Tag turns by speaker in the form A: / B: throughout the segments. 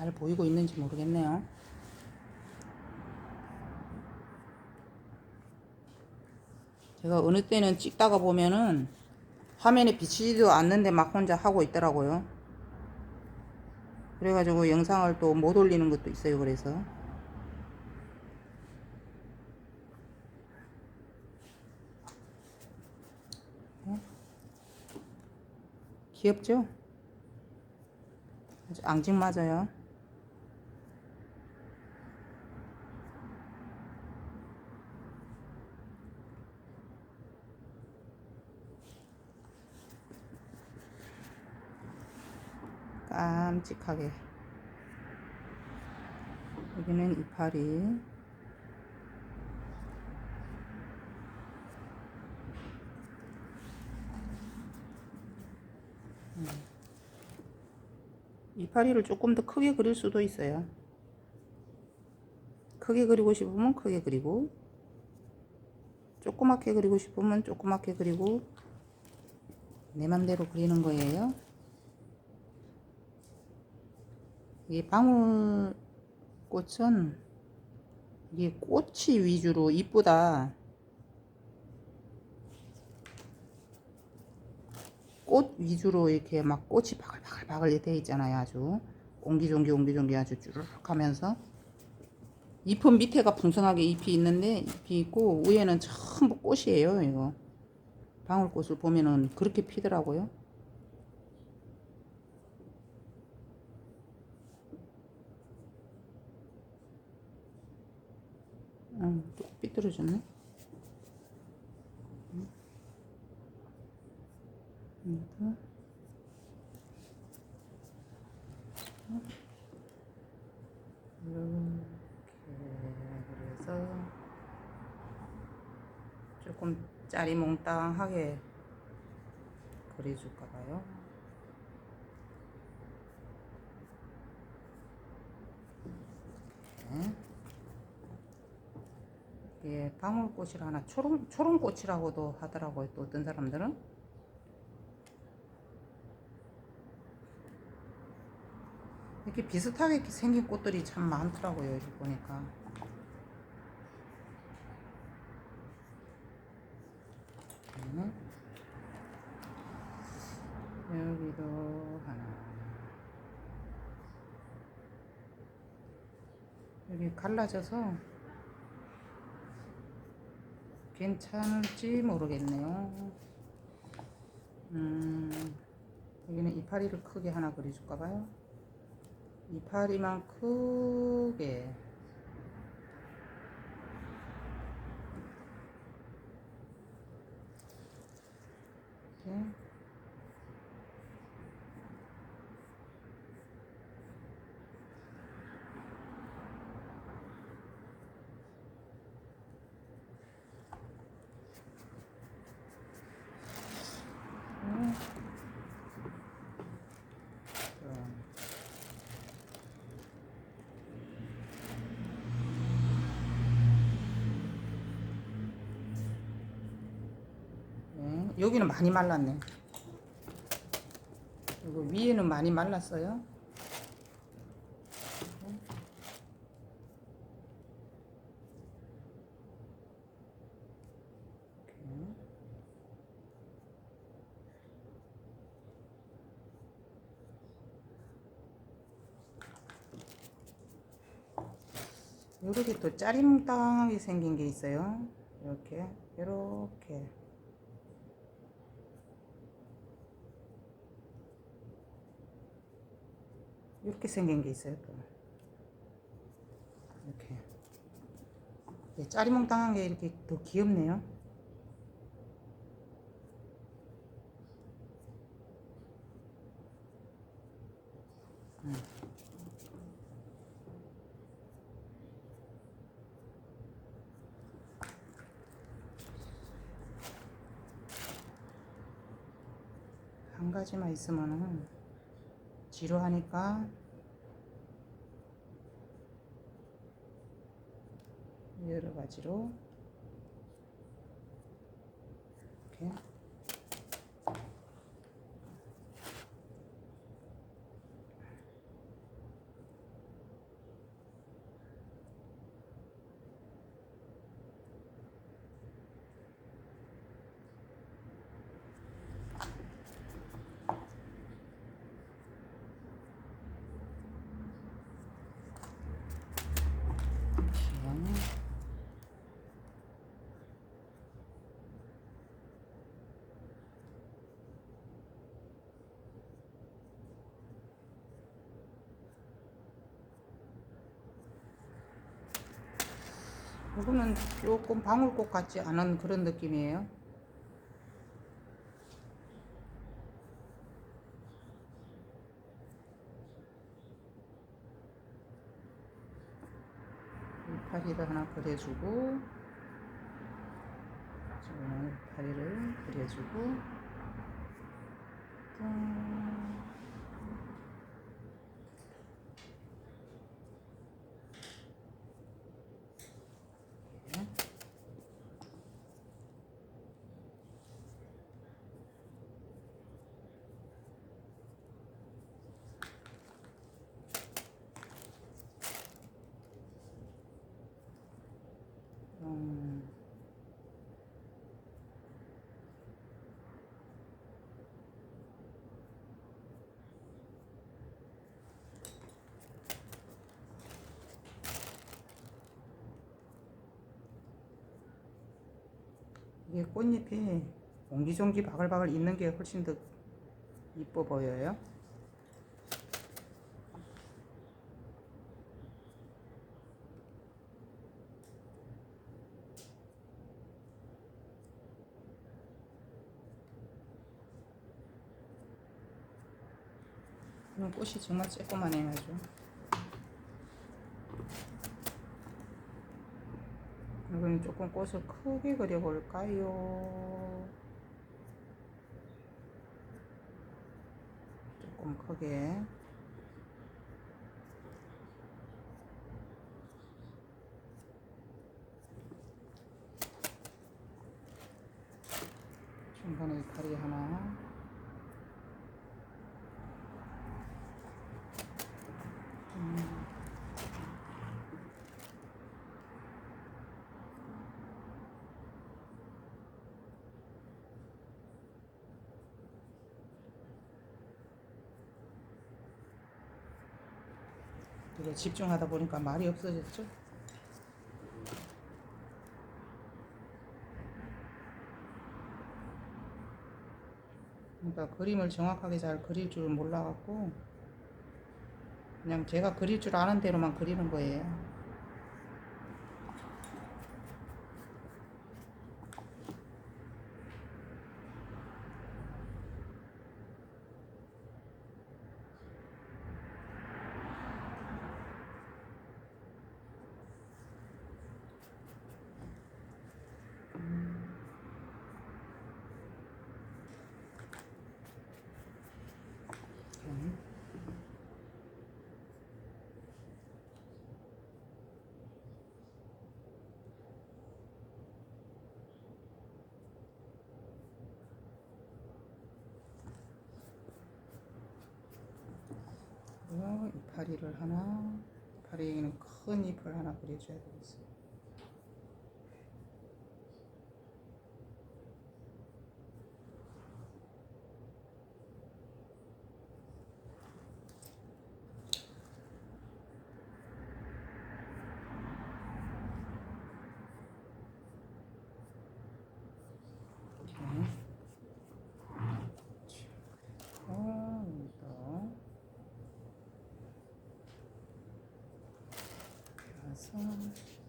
A: 잘 보이고 있는지 모르겠네요. 제가 어느 때는 찍다가 보면은 화면에 비치지도 않는데 막 혼자 하고 있더라고요. 그래가지고 영상을 또 못 올리는 것도 있어요. 그래서. 네. 귀엽죠? 아주 앙증맞아요. 깜찍하게. 여기는 이파리. 이파리를 조금 더 크게 그릴 수도 있어요. 크게 그리고 싶으면 크게 그리고 조그맣게 그리고 싶으면 조그맣게 그리고 내 맘대로 그리는 거예요. 이 방울꽃은 이게 꽃이 위주로 이쁘다. 꽃 위주로 이렇게 막 꽃이 바글바글 돼 있잖아요. 아주 옹기종기 옹기종기 아주 쭈르륵 하면서 잎은 밑에가 풍성하게 잎이 있는데 잎이 있고 위에는 전부 꽃이에요. 이거 방울꽃을 보면은 그렇게 피더라고요. 응, 또 삐뚤어졌네. 이거. 이렇게 그래서 조금 짜리몽땅하게 그려줄까 봐요. 이 이게 방울꽃이라 하나 초롱 초롱꽃이라고도 하더라고요. 또 어떤 사람들은 이렇게 비슷하게 이렇게 생긴 꽃들이 참 많더라고요. 여기 보니까. 네. 여기도 하나. 여기 갈라져서 괜찮을지 모르겠네요. 음, 여기는 이파리를 크게 하나 그려줄까봐요. 이파리만 크게. 음. 그럼. 네, 여기는 많이 말랐네. 이거 위에는 많이 말랐어요. 이렇게. 또 짜리몽땅하게 생긴 게 있어요. 이렇게, 이렇게. 이렇게 생긴 게 있어요. 또. 이렇게. 네, 짜리몽땅한 게 이렇게 더 귀엽네요. 음. 한 가지만 있으면은 지루하니까 여러 가지로 이렇게 이거는 조금 방울꽃 같지 않은 그런 느낌이에요. 이파리를 하나 그려주고 지금 이파리를 그려주고 짠. 이렇게. 음. 이게 꽃잎이 옹기종기 바글바글 있는 게 훨씬 더 이뻐 보여요. 꽃이 정말 아주. 이건 조금 꽃을 크게 그려볼까요? 조금 크게. 중간에 다리 하나. 음. 이게 집중하다 보니까 말이 없어졌죠? 그러니까 그림을 정확하게 잘 그릴 줄 몰라갖고 그냥 제가 그릴 줄 아는 대로만 그리는 거예요. 음. 이파리를 하나, 이파리에는 큰 잎을 하나 그려줘야 되겠어요. 이렇게. 어, 또. 그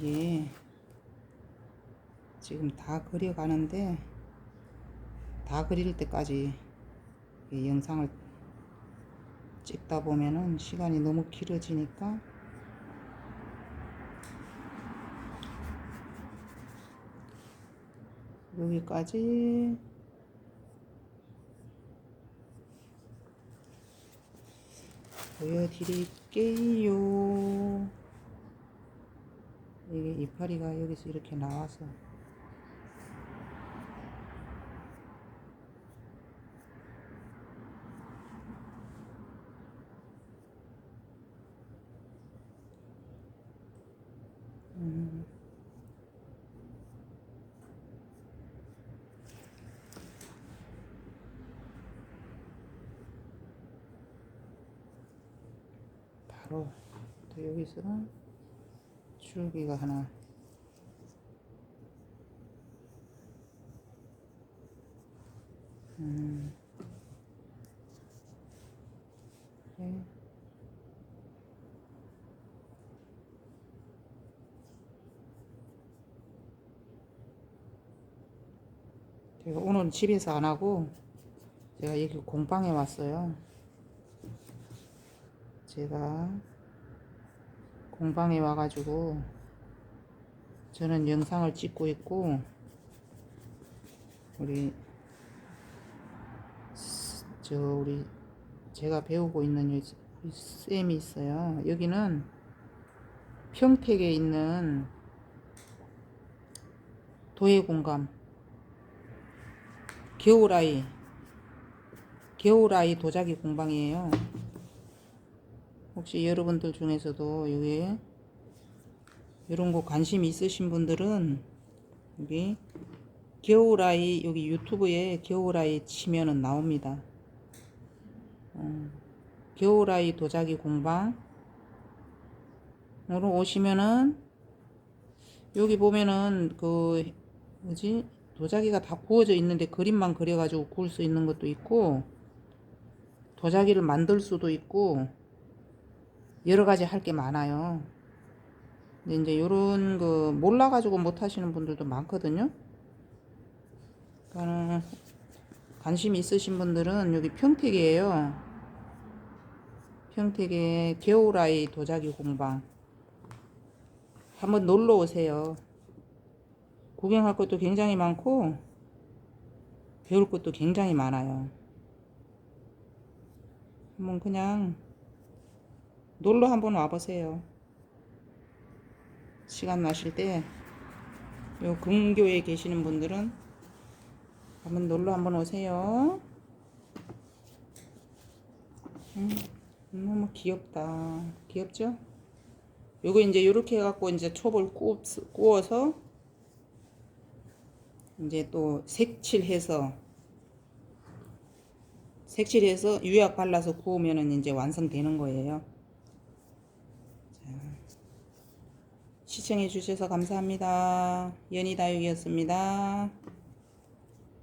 A: 이게 지금 다 그려가는데 다 그릴 때까지 이 영상을 찍다 보면은 시간이 너무 길어지니까 여기까지 보여드릴게요. 이게 이파리가 여기서 이렇게 나와서 음. 바로 또 여기서 줄기가 하나 음. 제가 오늘 집에서 안 하고 제가 여기 공방에 왔어요. 제가 공방에 와가지고 저는 영상을 찍고 있고 우리 스- 저 우리 제가 배우고 있는 이 쌤이 있어요. 여기는 평택에 있는 도예공감 겨울아이 겨울아이 도자기 공방이에요. 혹시 여러분들 중에서도 여기 이런 거 관심 있으신 분들은 여기 겨울아이 여기 유튜브에 겨울아이 치면은 나옵니다. 어, 겨울아이 도자기 공방 으로 오시면은 여기 보면은 그 뭐지 도자기가 다 구워져 있는데 그림만 그려가지고 구울 수 있는 것도 있고 도자기를 만들 수도 있고 여러 가지 할 게 많아요. 근데 이제 요런 거 몰라가지고 못 하시는 분들도 많거든요. 그러니까는 관심 있으신 분들은 여기 평택이에요. 평택의 겨울아이 도자기 공방. 한번 놀러 오세요. 구경할 것도 굉장히 많고, 배울 것도 굉장히 많아요. 한번 그냥 놀러 한번 와보세요. 시간 나실 때, 요 근교에 계시는 분들은 한번 놀러 한번 오세요. 음, 너무 귀엽다. 귀엽죠? 요거 이제 요렇게 해갖고 이제 촉을 구워- 구워서 이제 또 색칠해서 색칠해서 유약 발라서 구우면은 이제 완성되는 거예요. 시청해 주셔서 감사합니다. 연희다육이었습니다.